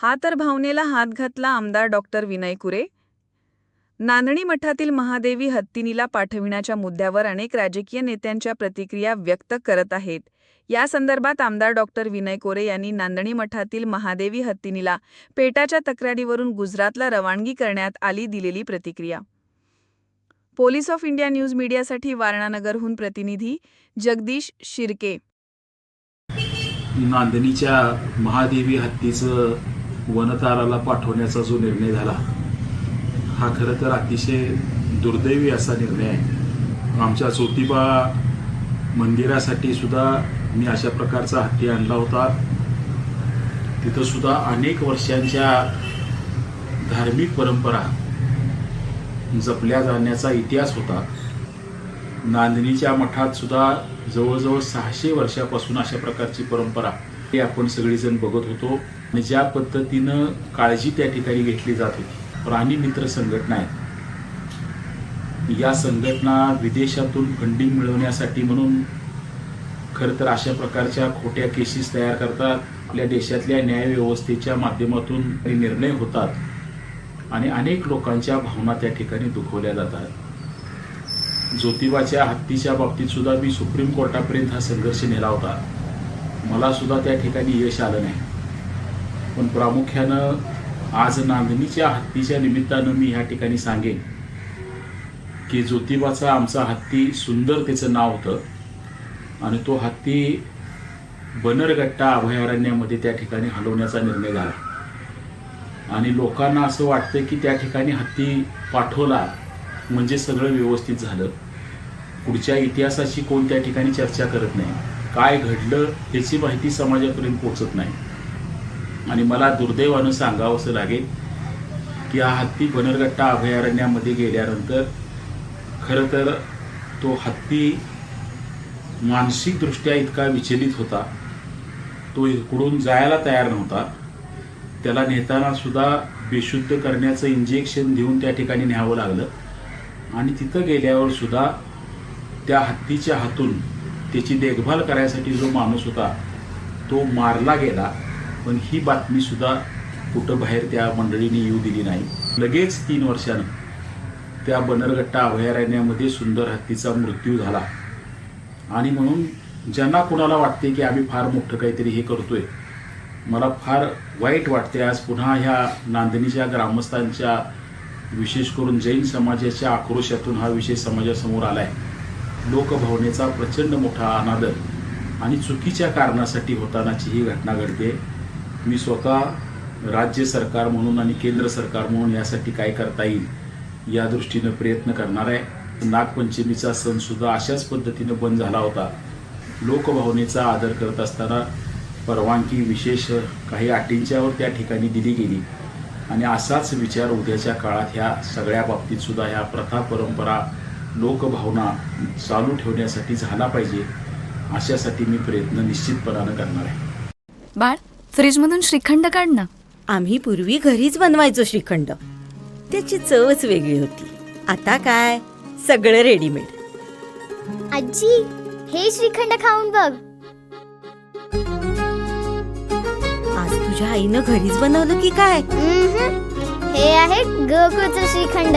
हा तर भावनेला हात घातला आमदार डॉक्टर विनय कुरे. नांदणी मठातील महादेवी हत्तीनीला पाठविण्याच्या मुद्द्यावर अनेक राजकीय नेत्यांच्या प्रतिक्रिया व्यक्त करत आहेत. या संदर्भात आमदार डॉक्टर विनय कोरे यांनी नांदणी मठातील महादेवी हत्तीनीला पेटाच्या तक्रारीवरून गुजरातला रवानगी करण्यात आली दिलेली प्रतिक्रिया. पोलीस ऑफ इंडिया न्यूज मीडियासाठी वारणानगरहून प्रतिनिधी जगदीश शिर्के. नांदणीच्या महादेवी हत्तीचं वनताराला पाठवण्याचा जो निर्णय झाला हा खरं तर अतिशय दुर्दैवी असा निर्णय आहे. आमच्या ज्योतिबा मंदिरासाठी सुद्धा मी अशा प्रकारचा हत्ती आणला होता. तिथं सुद्धा अनेक वर्षांच्या धार्मिक परंपरा जपल्या जाण्याचा इतिहास होता. नांदणीच्या मठात सुद्धा जवळजवळ सहाशे वर्षापासून अशा प्रकारची परंपरा ते आपण सगळेजण बघत होतो. आणि ज्या पद्धतीनं काळजी त्या ठिकाणी घेतली जात होती. प्राणी मित्र संघटना आहेत या संघटना विदेशातून फंडिंग मिळवण्यासाठी म्हणून खरं तर अशा प्रकारच्या खोट्या केसेस तयार करतात. आपल्या देशातल्या न्यायव्यवस्थेच्या माध्यमातून निर्णय होतात. आणि अनेक लोकांच्या भावना त्या ठिकाणी दुखवल्या जातात. ज्योतिबाच्या हत्तीच्या बाबतीत सुद्धा मी सुप्रीम कोर्टापर्यंत हा संघर्ष नेला होता मला सुद्धा त्या ठिकाणी यश आलं नाही. पण प्रामुख्यानं आज नांदणीच्या हत्तीच्या निमित्तानं मी ह्या ठिकाणी सांगेन की ज्योतिबाचा आमचा हत्ती सुंदर त्याचं नाव होतं आणि तो हत्ती बनरगट्टा अभयारण्यामध्ये त्या ठिकाणी हलवण्याचा निर्णय झाला. आणि लोकांना असं वाटतं की त्या ठिकाणी हत्ती पाठवला म्हणजे सगळं व्यवस्थित झालं. पुढच्या इतिहासाची कोण त्या ठिकाणी चर्चा करत नाही. काय घडलं ह्याची माहिती समाजापर्यंत पोचत नाही. आणि मला दुर्दैवानं सांगावंसं लागेल की हा हत्ती बनरगट्टा अभयारण्यामध्ये गेल्यानंतर खरं तर तो हत्ती मानसिकदृष्ट्या इतका विचलित होता. तो इकडून जायला तयार नव्हता. त्याला नेताना सुद्धा बेशुद्ध करण्याचं इंजेक्शन देऊन त्या ठिकाणी न्यावं लागलं. आणि तिथं गेल्यावर सुद्धा त्या हत्तीच्या हातून त्याची देखभाल करायसाठी जो माणूस होता तो मारला गेला पण ही बातमीसुद्धा कुठं बाहेर त्या मंडळीने येऊ दिली नाही. लगेच तीन वर्षानं त्या बनरगट्टा अभयारण्यामध्ये सुंदर हत्तीचा मृत्यू झाला. आणि म्हणून ज्यांना कुणाला वाटते की आम्ही फार मोठं काहीतरी हे करतोय मला फार वाईट वाटते आज पुन्हा ह्या नांदणीच्या ग्रामस्थांच्या विशेष करून जैन समाजाच्या आक्रोशातून हा विषय समाजासमोर आला आहे लोकभावनेचा प्रचंड मोठा अनादर आणि चुकीच्या कारणासाठी होतानाची ही घटना घडते. मी स्वतः राज्य सरकार म्हणून आणि केंद्र सरकार म्हणून यासाठी काय करता येईल या दृष्टीनं प्रयत्न करणार आहे. नागपंचमीचा सणसुद्धा अशाच पद्धतीनं बंद झाला होता. लोकभावनेचा आदर करत असताना परवानगी विशेष काही अटींच्यावर त्या ठिकाणी दिली गेली. आणि असाच विचार उद्याच्या काळात ह्या सगळ्या बाबतीतसुद्धा ह्या प्रथा परंपरा लोकभावना चालू ठेवण्यासाठी झाला पाहिजे अशासाठी मी प्रयत्न निश्चितपणानं करणार आहे. बाळ फ्रीजमधून श्रीखंड काढ ना. आम्ही पूर्वी घरीच बनवायचो श्रीखंड. त्याची चवच वेगळी होती. आता काय? सगळं रेडीमेड आजी हे श्रीखंड खाऊन बघ. आज तुझ्या आईनं घरीच बनवलं की काय. हे आहे गोकुळचं श्रीखंड.